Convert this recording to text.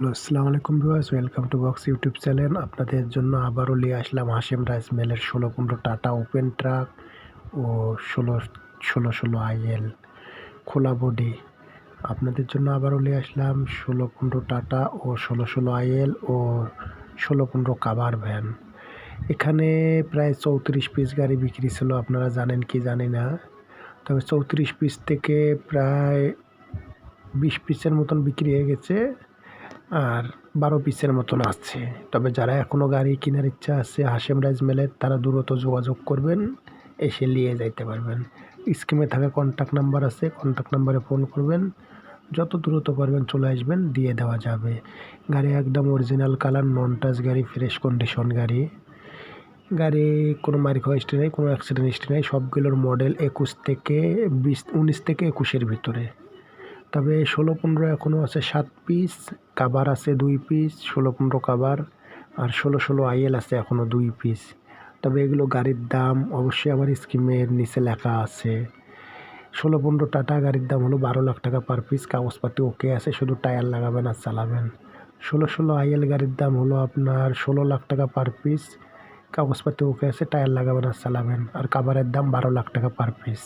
Hello, আসসালামু আলাইকুম viewers, welcome to box YouTube channel. আপনাদের জন্য আবারও নিয়ে আসলাম হাসিম রাইস মেলের ষোলো পনেরো টাটা ওপেন ট্রাক ও ষোলো ষোলো ষোলো আইএল খোলা বডি। আপনাদের জন্য আবারও নিয়ে আসলাম ষোলো পনেরো টাটা ও ষোলো ষোলো আইএল ও ষোলো পনেরো কাভার ভ্যান। এখানে প্রায় চৌত্রিশ পিস গাড়ি বিক্রি ছিল, আপনারা জানেন কি জানি না। তবে চৌত্রিশ পিস থেকে প্রায় বিশ পিসের মতন বিক্রি হয়ে গেছে। আর বারো পিসের মতন আছে। তবে যারা এখনও গাড়ি কেনার ইচ্ছা আছে হাসেম রাইজ মেলের, তারা দ্রুত যোগাযোগ করবেন, এসে নিয়ে যাইতে পারবেন। স্কিমে থাকা কন্ট্যাক্ট নাম্বার আছে কন্ট্যাক্ট নাম্বারে ফোন করবেন। যত দ্রুত পারবেন চলে আসবেন, দিয়ে দেওয়া যাবে। গাড়ি একদম অরিজিনাল কালার নন টাচ গাড়ি ফ্রেশ কন্ডিশন গাড়ি। গাড়ি কোনো মারি খাওয়া হিস্ট্রি নেই, কোনো অ্যাক্সিডেন্ট হিস্ট্রি নেই, সবগুলোর মডেল একুশ থেকে বিশ, উনিশ থেকে একুশের ভিতরে। তবে ষোলো, পনেরো এখনও আছে সাত পিস কাবার আছে দুই পিস ষোলো পনেরো কাবার আর ষোলো ষোলো আইএল আছে এখনও দুই পিস তবে এগুলো গাড়ির দাম অবশ্যই আমার স্কিমের নিচে লেখা আছে। ষোলো পনেরো টাটা গাড়ির দাম হলো বারো লাখ টাকা পার পিস কাগজপাতি ওকে আছে, শুধু টায়ার লাগাবেন আর চালাবেন। ষোলো ষোলো আইএল গাড়ির দাম হলো আপনার ষোলো লাখ টাকা পার পিস কাগজপাতি ওকে আছে টায়ার লাগাবেন আর চালাবেন। আর কাবারের দাম বারো লাখ টাকা পার পিস